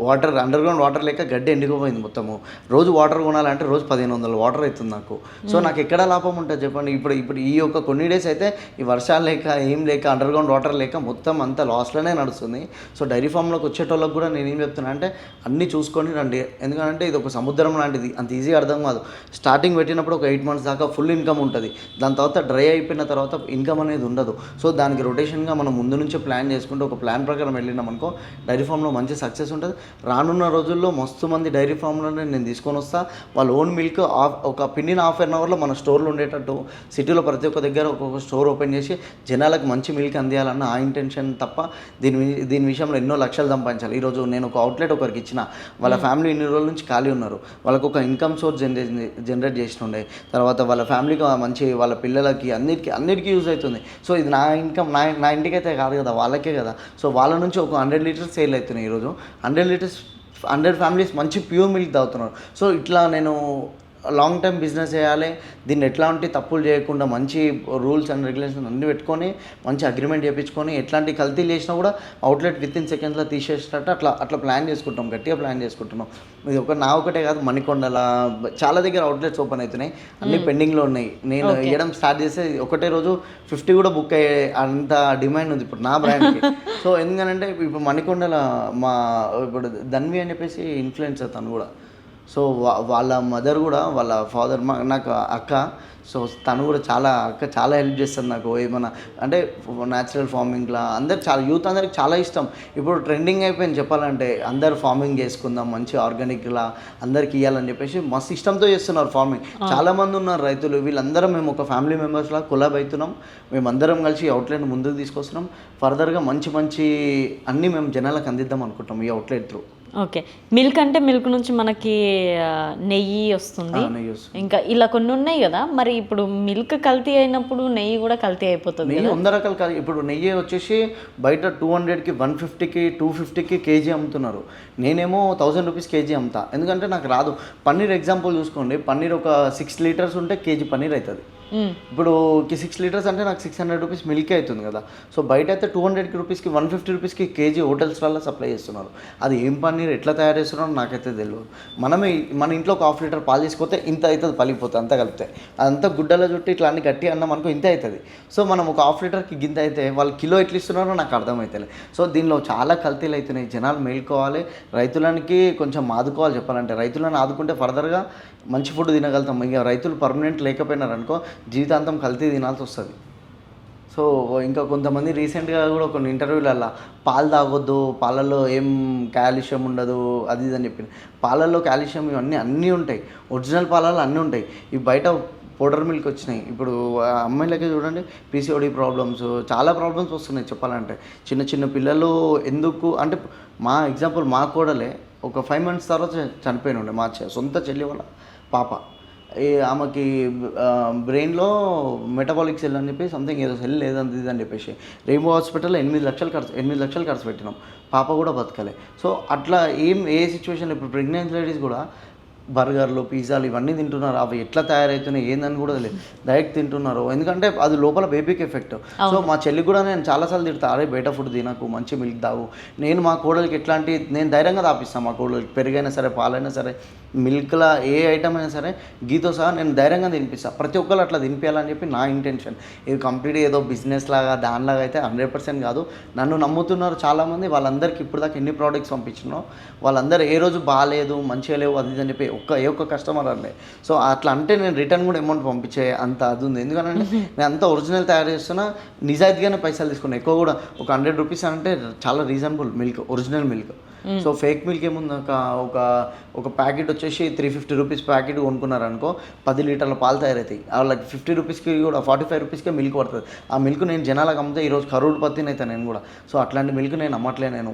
వాటర్ అండర్ గ్రౌండ్ వాటర్ లేక గడ్డి ఎండిపోయింది మొత్తము. రోజు వాటర్ కొనాలంటే రోజు పదిహేను వందల వాటర్ అవుతుంది నాకు. సో నాకు ఎక్కడ లాభం ఉంటుంది చెప్పండి? ఇప్పుడు ఇప్పుడు ఈ యొక్క కొన్ని డేస్ అయితే ఈ వర్షాలు లేక ఏం లేక అండర్ గ్రౌండ్ వాటర్ లేక మొత్తం అంతా లాస్లోనే నడుస్తుంది. సో డైరీ ఫామ్లోకి వచ్చేటోళ్ళకి కూడా నేను ఏం చెప్తున్నా అంటే అన్నీ చూసుకొని రండి. ఎందుకంటే ఇది ఒక సముద్రం లాంటిది. అంత ఈజీగా అర్థం కాదు. స్టార్టింగ్ పెట్టినప్పుడు ఒక ఎయిట్ మంత్స్ దాకా ఫుల్ ఇన్కమ్ ఉంటుంది. దాని తర్వాత డ్రై అయిపోయిన తర్వాత ఇన్కమ్ అనేది ఉండదు. సో దానికి రొటేషన్గా మనం ముందు నుంచే ప్లాన్ చేసుకుంటే ఒక ప్లాన్ ప్రకారం వెళ్ళినాం అనుకో డైరీ ఫామ్లో మంచి సక్సెస్ ఉంటుంది. రానున్న రోజుల్లో మస్తు మంది డైరీ ఫామ్లోనే నేను తీసుకొని వస్తా. వాళ్ళ ఓన్ మిల్క్ ఆఫ్ ఒక పిండిన హాఫ్ అన్ అవర్లో మన స్టోర్లో ఉండేటట్టు సిటీలో ప్రతి ఒక్క దగ్గర ఒక్కొక్క స్టోర్ ఓపెన్ చేసి జనాలకు మంచి మిల్క్ అందియాలన్న ఆ ఇంటెన్షన్ తప్ప దీని దీని విషయంలో ఎన్నో లక్షలు సంపాదించాలి. ఈరోజు నేను ఒక అవుట్లెట్ ఒకరికి ఇచ్చిన వాళ్ళ ఫ్యామిలీ ఇన్ని రోజుల నుంచి ఖాళీ ఉన్నారు. వాళ్ళకు ఒక ఇన్కమ్ సోర్స్ జనరేట్ జనరేట్ చేస్తుండే. తర్వాత వాళ్ళ ఫ్యామిలీకి మంచి వాళ్ళ పిల్లలకి అన్నిటికీ అన్నిటికీ యూజ్ అవుతుంది. సో ఇది నా ఇన్కమ్ నా నా ఇంటికి అయితే కాదు కదా వాళ్ళకే కదా. సో వాళ్ళ నుంచి ఒక హండ్రెడ్ లీటర్స్ సేల్ అవుతున్నాయి ఈరోజు. హండ్రెడ్ లీటర్స్ హండ్రెడ్ ఫ్యామిలీస్ మంచి ప్యూర్ మిల్క్ తాగుతున్నారు. సో ఇట్లా నేను లాంగ్ టైం బిజినెస్ చేయాలి. దీన్ని ఎట్లాంటి తప్పులు చేయకుండా మంచి రూల్స్ అండ్ రెగ్యులేషన్స్ అన్ని పెట్టుకొని మంచి అగ్రిమెంట్ చేయించుకొని ఎట్లాంటి కల్తీలు చేసినా కూడా అవుట్లెట్ విత్ ఇన్ సెకండ్స్లో తీసేసేటట్టు అట్లా అట్లా ప్లాన్ చేసుకుంటాం. గట్టిగా ప్లాన్ చేసుకుంటున్నాం. ఇది ఒక నా ఒకటే కాదు మణికొండల చాలా దగ్గర అవుట్లెట్స్ ఓపెన్ అవుతున్నాయి. అన్ని పెండింగ్లో ఉన్నాయి. నేను వేయడం స్టార్ట్ చేస్తే ఒకటే రోజు ఫిఫ్టీ కూడా బుక్ అయ్యే అంత డిమాండ్ ఉంది ఇప్పుడు నా బ్రాండ్కి. సో ఎందుకంటే ఇప్పుడు మణికొండల మా ఇప్పుడు ధన్వి అని చెప్పేసి ఇన్ఫ్లుయెన్సర్ తను కూడా. సో వా- వాళ్ళ మదర్ కూడా వాళ్ళ ఫాదర్ మా నాకు అక్క. సో తను కూడా చాలా అక్క చాలా హెల్ప్ చేస్తుంది నాకు. ఏమన్నా అంటే న్యాచురల్ ఫార్మింగ్లా అందరు చాలా యూత్ అందరికి చాలా ఇష్టం. ఇప్పుడు ట్రెండింగ్ అయిపోయింది చెప్పాలంటే అందరు ఫార్మింగ్ చేసుకుందాం మంచి ఆర్గానిక్లా అందరికి ఇవ్వాలని చెప్పేసి మస్తు ఇష్టంతో చేస్తున్నారు ఫార్మింగ్. చాలా మంది ఉన్నారు రైతులు. వీళ్ళందరం మేము ఒక ఫ్యామిలీ మెంబర్స్లా కొలాబ్ అవుతున్నాం. మేమందరం కలిసి అవుట్లెట్ ముందుకు తీసుకొస్తున్నాం. ఫర్దర్గా మంచి మంచి అన్నీ మేము జనాలకు అందిద్దాం అనుకుంటాం ఈ అవుట్లెట్ త్రూ. ఓకే. మిల్క్ అంటే మిల్క్ నుంచి మనకి నెయ్యి వస్తుంది. ఇంకా ఇలా కొన్ని ఉన్నాయి కదా మరి ఇప్పుడు మిల్క్ కల్తీ అయినప్పుడు నెయ్యి కూడా కల్తీ అయిపోతుంది నెయ్యి వంద రకాలు కాదు. ఇప్పుడు నెయ్యి వచ్చేసి బయట టూ హండ్రెడ్కి వన్ ఫిఫ్టీకి టూ ఫిఫ్టీకి కేజీ అమ్ముతున్నారు. నేనేమో థౌజండ్ రూపీస్ కేజీ అమ్ముతా. ఎందుకంటే నాకు రాదు. పన్నీర్ ఎగ్జాంపుల్ చూసుకోండి. పన్నీర్ ఒక సిక్స్ లీటర్స్ ఉంటే కేజీ పన్నీర్ అవుతుంది. Hmm. ఇప్పుడు సిక్స్ లీటర్స్ అంటే నాకు సిక్స్ హండ్రెడ్ రూపీస్ మిల్క్ అవుతుంది కదా. సో బయట అయితే టూ హండ్రెడ్కి రూపీస్కి వన్ ఫిఫ్టీ రూపీస్కి కేజీ హోటల్స్ వల్ల సప్లై చేస్తున్నారు. అది ఏం పన్నీర్ ఎట్లా తయారు చేస్తున్నారో నాకైతే తెలియదు మనమే మన ఇంట్లో ఒక హాఫ్ లీటర్ పాలు తీసుకొస్తే ఇంత అవుతుంది పలిగిపోతుంది అంత కలిపితే. అదంతా గుడ్డలో చుట్టి ఇట్లా అన్ని గట్టి అన్నం అనుకో ఇంత అవుతుంది సో మనం ఒక హాఫ్ లీటర్కి గింత అయితే వాళ్ళు కిలో ఎట్లా ఇస్తున్నారో నాకు అర్థమవుతలే సో దీనిలో చాలా కల్తీలు అవుతున్నాయి జనాలు మేల్కోవాలి. రైతులకి కొంచెం ఆదుకోవాలి చెప్పాలంటే. రైతులను ఆదుకుంటే ఫర్దర్గా మంచి ఫుడ్ తినగలుగుతాం. ఇక రైతులు పర్మనెంట్ లేకపోయినారనుకో జీవితాంతం కల్తీ తినాల్సి వస్తుంది. సో ఇంకా కొంతమంది రీసెంట్గా కూడా కొన్ని ఇంటర్వ్యూలలో పాలు తాగొద్దు పాలల్లో ఏం కాల్షియం ఉండదు అది ఇది అని చెప్పింది పాలల్లో కాల్షియం ఇవన్నీ అన్నీ ఉంటాయి. ఒరిజినల్ పాలల్లో అన్నీ ఉంటాయి. ఇవి బయట పౌడర్ మిల్క్ వచ్చినాయి. ఇప్పుడు అమ్మాయిలకే చూడండి పీసీఓడి ప్రాబ్లమ్స్ చాలా ప్రాబ్లమ్స్ వస్తున్నాయి చెప్పాలంటే. చిన్న చిన్న పిల్లలు ఎందుకు అంటే మా ఎగ్జాంపుల్ మా కోడలే ఒక ఫైవ్ మంత్స్ తర్వాత చనిపోయిన ఉండే మా సొంత చెల్లి వాళ్ళ పాప. ఆమెకి బ్రెయిన్లో మెటబాలిక్ సెల్ అని చెప్పి సంథింగ్ ఏదో సెల్ లేదంది ఇది అని చెప్పేసి. రెయిన్బో హాస్పిటల్లో ఎనిమిది లక్షలు ఖర్చు ఎనిమిది లక్షలు ఖర్చు పెట్టినాం. పాప కూడా బతకలే. సో అట్లా ఏం ఏ సిచ్యువేషన్ ఇప్పుడు ప్రెగ్నెన్సీ లేడీస్ కూడా బర్గర్లు పిజ్జాలు ఇవన్నీ తింటున్నారు. అవి ఎట్లా తయారవుతున్నాయి? ఏందని కూడా తెలియదు డైరెక్ట్ తింటున్నారు. ఎందుకంటే అది లోపల బేబీకి ఎఫెక్ట్ సో మా చెల్లి కూడా నేను చాలాసార్లు తిడతా అరే బయట ఫుడ్ తినకు మంచి మిల్క్ తాగు. నేను మా కోడలికి ఎట్లాంటి నేను ధైర్యంగా తాపిస్తాను మా కోడలికి. పెరుగైనా సరే పాలైనా సరే మిల్క్లా ఏ ఐటమ్ అయినా సరే గీతో సహా నేను ధైర్యంగా తినిపిస్తాను ప్రతి ఒక్కరు అట్లా తినిపించాలని చెప్పి నా ఇంటెన్షన్ ఇది కంప్లీట్ ఏదో బిజినెస్ లాగా దానిలాగా అయితే హండ్రెడ్ పర్సెంట్ కాదు. నన్ను నమ్ముతున్నారు చాలామంది. వాళ్ళందరికీ ఇప్పుడు దాకా ఎన్ని ప్రోడక్ట్స్ పంపించినో వాళ్ళందరూ ఏ రోజు బాగాలేదు మంచిగా లేవు అది అని చెప్పి ఒక్క ఏ ఒక్క కస్టమర్ అనలే సో అట్లా అంటే నేను రిటర్న్ కూడా అమౌంట్ పంపించే అంత అది ఉంది. ఎందుకంటే నేను అంత ఒరిజినల్ తయారు చేస్తున్నా నిజాయితీగానే పైసలు తీసుకున్నా. ఎక్కువ కూడా ఒక హండ్రెడ్ రూపీస్ అంటే చాలా reasonable milk original milk. So fake milk ఏముంది? ఒక ఒక ఒక ప్యాకెట్ వచ్చేసి త్రీ ఫిఫ్టీ రూపీస్ ప్యాకెట్ కొనుక్కున్నారనుకో పది లీటర్ల పాలు తయారవుతాయి. వాళ్ళకి ఫిఫ్టీ రూపీస్కి కూడా ఫార్టీ ఫైవ్ రూపీస్కే మిల్క్ పడుతుంది. ఆ మిల్క్ నేను జనాలకు అమ్మితే ఈరోజు కరోడ్ పత్తిని అయితే నేను కూడా. సో అట్లాంటి మిల్క్ నేను అమ్మట్లే నేను.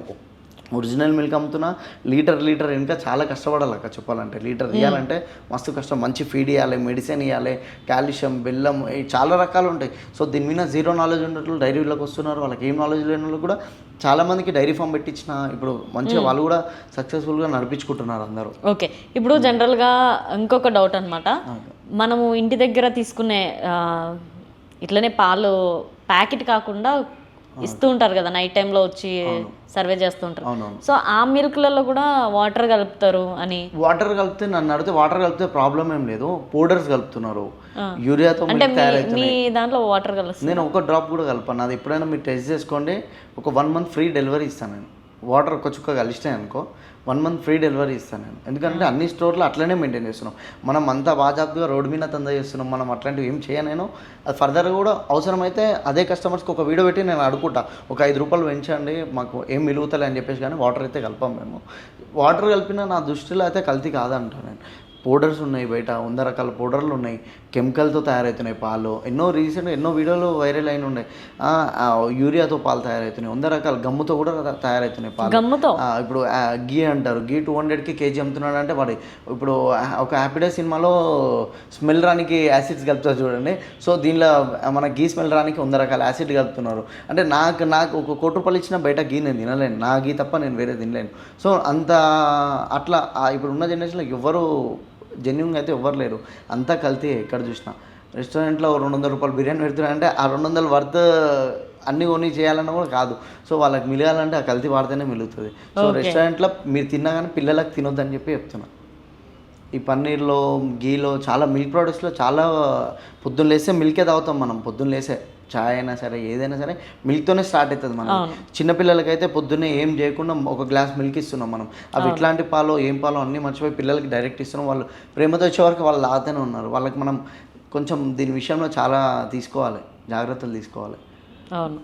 ఒరిజినల్ మిల్క్ అమ్ముతున్నా లీటర్ లీటర్ ఇంకా చాలా కష్టపడాలి అక్క చెప్పాలంటే. లీటర్ ఇవ్వాలంటే మస్తు కష్టం. మంచి ఫీడ్ ఇవ్వాలి మెడిసిన్ ఇవ్వాలి కాల్షియం బెల్లం చాలా రకాలు ఉంటాయి. సో దీని మీద జీరో నాలెడ్జ్ ఉన్నట్లు డైరీలోకి వస్తున్నారు. వాళ్ళకి ఏం నాలెడ్జ్ లేని వాళ్ళు కూడా చాలా మందికి డైరీ ఫామ్ పెట్టించిన ఇప్పుడు మంచిగా వాళ్ళు కూడా సక్సెస్ఫుల్గా నడిపించుకుంటున్నారు అందరూ. ఓకే. ఇప్పుడు జనరల్గా ఇంకొక డౌట్ అనమాట మనము ఇంటి దగ్గర తీసుకునే ఇట్లనే పాలు ప్యాకెట్ కాకుండా ఇస్తూ ఉంటారు కదా నైట్ టైంలో వచ్చి సర్వే చేస్తూ ఉంటారు. అవునవును. సో ఆ మిల్క్లలో కూడా వాటర్ కలుపుతారు అని? వాటర్ కలిపితే నన్ను అడిగితే వాటర్ కలిపితే ప్రాబ్లం ఏం లేదు. పౌడర్స్ కలుపుతున్నారు. యూరియాతో అంటే మీ దాంట్లో వాటర్ కలుస్తుంది. నేను ఒక డ్రాప్ కూడా కలపను. అది ఎప్పుడైనా మీరు టెస్ట్ చేసుకోండి. ఒక వన్ మంత్ ఫ్రీ డెలివరీ ఇస్తాను నేను. వాటర్ ఒక చుక్క కలిసినాయి అనుకో వన్ మంత్ ఫ్రీ డెలివరీ ఇస్తాను నేను. ఎందుకంటే అన్ని స్టోర్లు అట్లనే మెయింటైన్ చేస్తున్నాం. మనం అంతా బాజాబ్గా రోడ్ మీద తందా చేస్తున్నాం. మనం అట్లాంటివి ఏం చేయను నేను అది ఫర్దర్ కూడా అవసరమైతే అదే కస్టమర్స్కి ఒక వీడియో పెట్టి నేను అడుగుతా. ఒక ఐదు రూపాయలు పెంచండి మాకు ఏం మిలుగుతలే అని చెప్పేసి కానీ వాటర్ అయితే కలపం మేము. వాటర్ కలిపిన నా దృష్టిలో అయితే కల్తీ కాదంటాను నేను. పౌడర్స్ ఉన్నాయి బయట వంద రకాల పౌడర్లు ఉన్నాయి కెమికల్తో తయారవుతున్నాయి పాలు. ఎన్నో రీసెంట్ ఎన్నో వీడియోలు వైరల్ అయిన ఉన్నాయి. యూరియాతో పాలు తయారవుతున్నాయి వంద రకాల గమ్ముతో కూడా తయారవుతున్నాయి పాలు. గమ్ముతో? ఇప్పుడు గీ అంటారు. గీ టూ హండ్రెడ్కి కేజీ అమ్ముతున్నాడు అంటే వాడి ఇప్పుడు ఒక హ్యాపీడే సినిమాలో స్మెల్ రానికి యాసిడ్స్ కలుపుతారు చూడండి. సో దీనిలో మన గీ స్మెల్ రానికి వంద రకాల యాసిడ్ కలుపుతున్నారు. అంటే నాకు నాకు ఒక కోటి రూపాయలు ఇచ్చిన బయట గీ నేను తినలేను. నా గీ తప్ప నేను వేరే తినలేను. సో అంత అట్లా ఇప్పుడు ఉన్న జనరేషన్లో ఎవ్వరు జెన్యున్గా అయితే ఎవ్వరు లేరు. అంతా కల్తీ ఎక్కడ చూసినా. రెస్టారెంట్లో రెండు వందల రూపాయలు బిర్యానీ పెడుతున్నారంటే ఆ రెండు వందల వర్త్ అన్ని కొని చేయాలన్నా కూడా కాదు. సో వాళ్ళకి మిలగాలంటే ఆ కల్తీ వాడితేనే మిలుగుతుంది సో రెస్టారెంట్లో మీరు తిన్నా కానీ పిల్లలకు తినొద్దని చెప్పి చెప్తున్నా. ఈ పన్నీర్లో గీలో చాలా మిల్క్ ప్రోడక్ట్స్లో చాలా పొద్దున్న లేస్తే మిల్కే తాగుతాం మనం పొద్దున్న లేసే. చాయ్ అయినా సరే ఏదైనా సరే మిల్క్తోనే స్టార్ట్ అవుతుంది మనం చిన్నపిల్లలకైతే పొద్దున్నే ఏం చేయకుండా ఒక గ్లాస్ మిల్క్ ఇస్తున్నాం మనం. అవి ఎట్లాంటి పాలో ఏం పాలో అన్నీ మర్చిపోయి పిల్లలకి డైరెక్ట్ ఇస్తున్నాం. వాళ్ళు ప్రేమతో వచ్చే వరకు వాళ్ళు తాగుతూనే ఉన్నారు. వాళ్ళకి మనం కొంచెం దీని విషయంలో చాలా తీసుకోవాలి. జాగ్రత్తలు తీసుకోవాలి. అవును.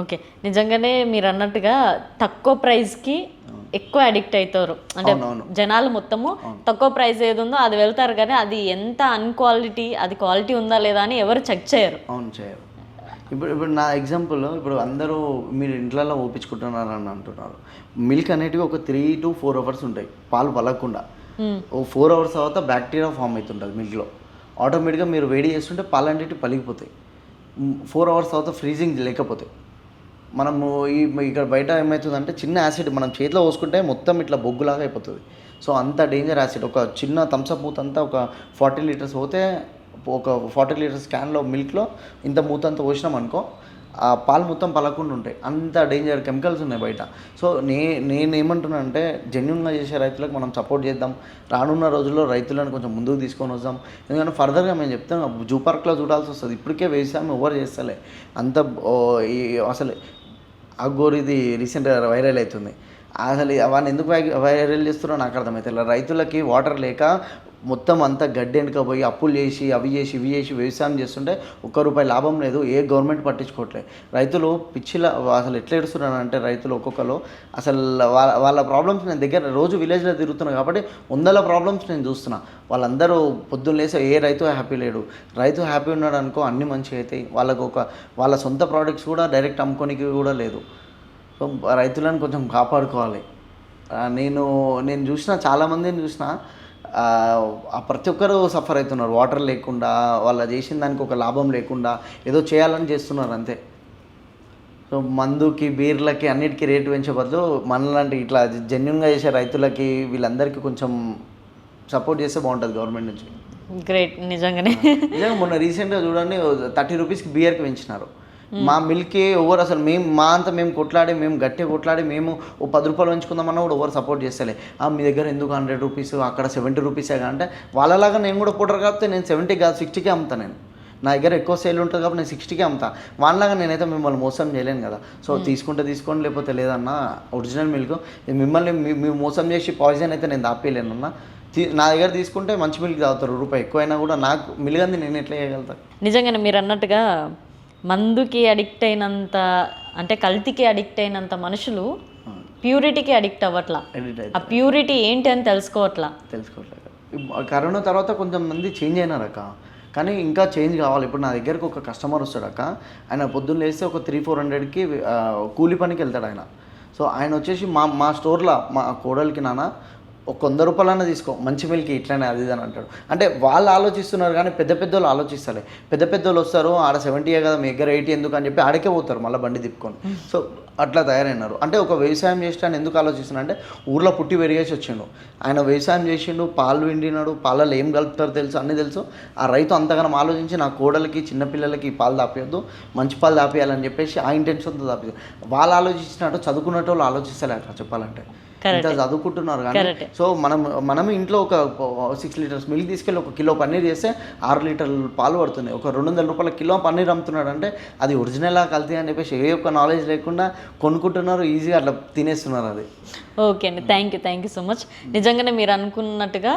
ఓకే. నిజంగానే మీరు అన్నట్టుగా తక్కువ ప్రైస్కి ఎక్కువ అడిక్ట్ అవుతారు అంటే. జనాలు మొత్తము తక్కువ ప్రైస్ ఏది ఉందో అది వెళ్తారు. కానీ అది ఎంత అన్క్వాలిటీ అది క్వాలిటీ ఉందా లేదా అని ఎవరు చెక్ చేయరు. అవును చేయరు. ఇప్పుడు ఇప్పుడు నా ఎగ్జాంపుల్ ఇప్పుడు అందరూ మీరు ఇంట్లలో ఓపించుకుంటున్నారు అని అంటున్నారు. మిల్క్ అనేటివి ఒక త్రీ టు ఫోర్ అవర్స్ ఉంటాయి. పాలు పలకుండా మ్మ్. ఓ ఫోర్ అవర్స్ తర్వాత బ్యాక్టీరియా ఫామ్ అవుతుంటుంది మిల్క్లో ఆటోమేటిక్గా మీరు వేడి చేస్తుంటే పాలు అనేటివి పలిగిపోతాయి ఫోర్ అవర్స్ తర్వాత ఫ్రీజింగ్ లేకపోతే. మనము ఈ ఇక్కడ బయట ఏమవుతుందంటే చిన్న యాసిడ్ మనం చేతిలో పోసుకుంటే మొత్తం ఇట్లా బొగ్గులాగా అయిపోతుంది. సో అంత డేంజర్ యాసిడ్ ఒక చిన్న థమ్స్అప్ మూత అంతా ఒక ఫార్టీ లీటర్స్ పోతే ఒక ఫార్టీ లీటర్స్ క్యాన్లో మిల్క్లో ఇంత మూతంతా పోసినాం అనుకో ఆ పాలు మొత్తం పలకుండా ఉంటాయి. అంత డేంజర్ కెమికల్స్ ఉన్నాయి బయట. సో నే నేనేమంటున్నా అంటే జెన్యున్గా చేసే రైతులకు మనం సపోర్ట్ చేద్దాం. రానున్న రోజుల్లో రైతులను కొంచెం ముందుకు తీసుకొని వద్దాం. ఎందుకంటే ఫర్దర్గా మేము చెప్తాం జూ పార్క్లో చూడాల్సి వస్తుంది. ఇప్పటికే వేసాము ఎవరు చేస్తలే. అంత ఓ, ఈ అసలు అగ్గోరిది రీసెంట్గా వైరల్ అవుతుంది. అసలు అవన్నీ ఎందుకు వైరల్ చేస్తున్నారో నాకు అర్థమవుతుంది రైతులకి వాటర్ లేక మొత్తం అంతా గడ్డి వెనుకపోయి అప్పులు చేసి అవి చేసి ఇవి చేసి వ్యవసాయం చేస్తుంటే ఒక్క రూపాయి లాభం లేదు ఏ గవర్నమెంట్ పట్టించుకోవట్లేదు రైతులు పిచ్చిల అసలు ఎట్లా ఏడుస్తున్నారు అంటే రైతులు ఒక్కొక్కరు అసలు వాళ్ళ వాళ్ళ ప్రాబ్లమ్స్ నేను దగ్గర రోజు విలేజ్లో తిరుగుతున్నాను కాబట్టి వందల ప్రాబ్లమ్స్ నేను చూస్తున్నా. వాళ్ళందరూ పొద్దున్న లేసే ఏ రైతు హ్యాపీ లేడు. రైతు హ్యాపీ ఉన్నాడు అనుకో అన్ని మంచిగా అవుతాయి వాళ్ళకు ఒక వాళ్ళ సొంత ప్రోడక్ట్స్ కూడా డైరెక్ట్ అమ్ముకోనికి కూడా లేదు. సో రైతులను కొంచెం కాపాడుకోవాలి. నేను నేను చూసిన చాలామందిని చూసిన ప్రతి ఒక్కరు సఫర్ అవుతున్నారు. వాటర్ లేకుండా వాళ్ళ చేసిన దానికి ఒక లాభం లేకుండా ఏదో చేయాలని చేస్తున్నారు అంతే. సో మందుకి బీర్లకి అన్నిటికీ రేటు పెంచే బదులు మనలాంటి ఇట్లా జెన్యున్గా చేసే రైతులకి వీళ్ళందరికీ కొంచెం సపోర్ట్ చేస్తే బాగుంటుంది గవర్నమెంట్ నుంచి. గ్రేట్. నిజంగానే. నిజంగా మొన్న రీసెంట్గా చూడండి థర్టీ రూపీస్కి బియర్కి పెంచినారు. మా మిల్క్ ఎవరు అసలు మేము మా అంతా మేము కొట్లాడి మేము గట్టిగా కొట్లాడి మేము ఓ పది రూపాయలు పెంచుకుందామన్నా కూడా ఎవరు సపోర్ట్ చేస్తలే. ఆ, మీ దగ్గర ఎందుకు హండ్రెడ్ రూపీస్ అక్కడ సెవెంటీ రూపీసే అంటే వాళ్ళలాగా నేను కూడా పుట్టరు కాబట్టి నేను సెవెంటీ కాదు సిక్స్టీకే అమ్ముతాను నేను. నా దగ్గర ఎక్కువ సేల్ ఉంటుంది కాబట్టి నేను సిక్స్టీకే అమ్ముతా. వాళ్ళలాగా నేనైతే మిమ్మల్ని మోసం చేయలేను కదా. సో తీసుకుంటే తీసుకోండి లేకపోతే లేదన్నా ఒరిజినల్ మిల్క్ మిమ్మల్ని మీ- మీ మోసం చేసి పాయిజన్ అయితే నేను దాపేయలేనన్నా నా దగ్గర తీసుకుంటే మంచి మిల్క్ తాగుతారు రూపాయి ఎక్కువైనా కూడా నాకు మిలిగంది నేను ఎట్లా చేయగలుగుతా? నిజంగానే మీరు అన్నట్టుగా మందుకి అడిక్ట్ అయినంత అంటే కల్తీకి అడిక్ట్ అయినంత మనుషులు ప్యూరిటీకి అడిక్ట్ అవ్వట్లా. ఆ ప్యూరిటీ ఏంటి అని తెలుసుకోవట్లా. తెలుసుకోవట్లేదు ఇప్- కరోనా తర్వాత కొంచెం మంది చేంజ్ అయినారక్క కానీ ఇంకా చేంజ్ కావాలి. ఇప్పుడు నా దగ్గరకు ఒక కస్టమర్ వస్తాడక్క ఆయన పొద్దున్న లేస్తే ఒక త్రీ ఫోర్ హండ్రెడ్కి కూలి పనికి వెళ్తాడు ఆయన. సో ఆయన వచ్చేసి మా మా స్టోర్లో మా కోడలికి నాన్న ఒక వంద రూపాయలన్నా తీసుకో మంచి మిల్క్ ఇట్లానే అది అని అంటాడు. అంటే వాళ్ళు ఆలోచిస్తున్నారు కానీ పెద్ద పెద్ద వాళ్ళు ఆలోచిస్తలే. పెద్ద పెద్ద వాళ్ళు వస్తారు ఆడ సెవెంటీయే కదా మీ దగ్గర ఎయిటీ ఎందుకు? అని చెప్పి ఆడకే పోతారు మళ్ళీ బండి తిప్పుకొని. సో అట్లా తయారైనారు. అంటే ఒక వ్యవసాయం చేస్తాను ఎందుకు ఆలోచిస్తున్నా అంటే ఊర్లో పుట్టి పెరిగేసి వచ్చిండు. ఆయన వ్యవసాయం చేసిండు పాలు విండినాడు పాలలో ఏం కలుపుతారో తెలుసు అన్నీ తెలుసు. ఆ రైతు అంతగానం ఆలోచించి నా కోడలికి చిన్నపిల్లలకి పాలు దాపేయద్దు మంచి పాలు దాపేయాలని చెప్పేసి ఆ ఇంటెన్షన్తో దాపేది వాళ్ళు ఆలోచించినట్టు చదువుకున్నట్టు వాళ్ళు ఆలోచిస్తలే అట్లా చెప్పాలంటే. ఇంత చదువుకుంటున్నారు కానీ. సో మనం మనం ఇంట్లో ఒక సిక్స్ లీటర్స్ మిల్క్ తీసుకెళ్ళి ఒక కిలో పన్నీర్ చేస్తే ఆరు లీటర్లు పాలు పడుతుంది ఒక రెండు వందల రూపాయల కిలో పన్నీర్ అమ్ముతున్నాడు అంటే అది ఒరిజినల్ కల్తీ అని చెప్పేసి ఏ ఒక్క నాలెడ్జ్ లేకుండా కొనుక్కుంటున్నారు ఈజీగా అట్లా తినేస్తున్నారు అది. ఓకే అండి. Thank you thank you so much నిజంగానే మీరు అనుకున్నట్టుగా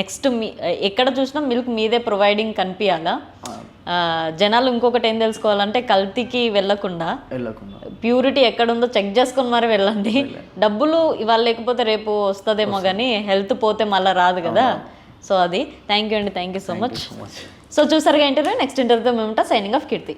నెక్స్ట్ మీ ఎక్కడ చూసినా మిల్క్ మీదే ప్రొవైడింగ్ కనిపించాలా జనాలు ఇంకొకటి ఏం తెలుసుకోవాలంటే కల్తీకి వెళ్ళకుండా ప్యూరిటీ ఎక్కడుందో చెక్ చేసుకొని మరి వెళ్ళండి. డబ్బులు ఇవాళ లేకపోతే రేపు వస్తుందేమో కానీ హెల్త్ పోతే మళ్ళీ రాదు కదా. సో అది. థ్యాంక్ యూ అండి. Thank you so much so much so చూసారుగా ఇంటర్వ్యూ. నెక్స్ట్ ఇంటర్వ్యూతో మేము ఉంటా. సైనింగ్ ఆఫ్ కీర్తి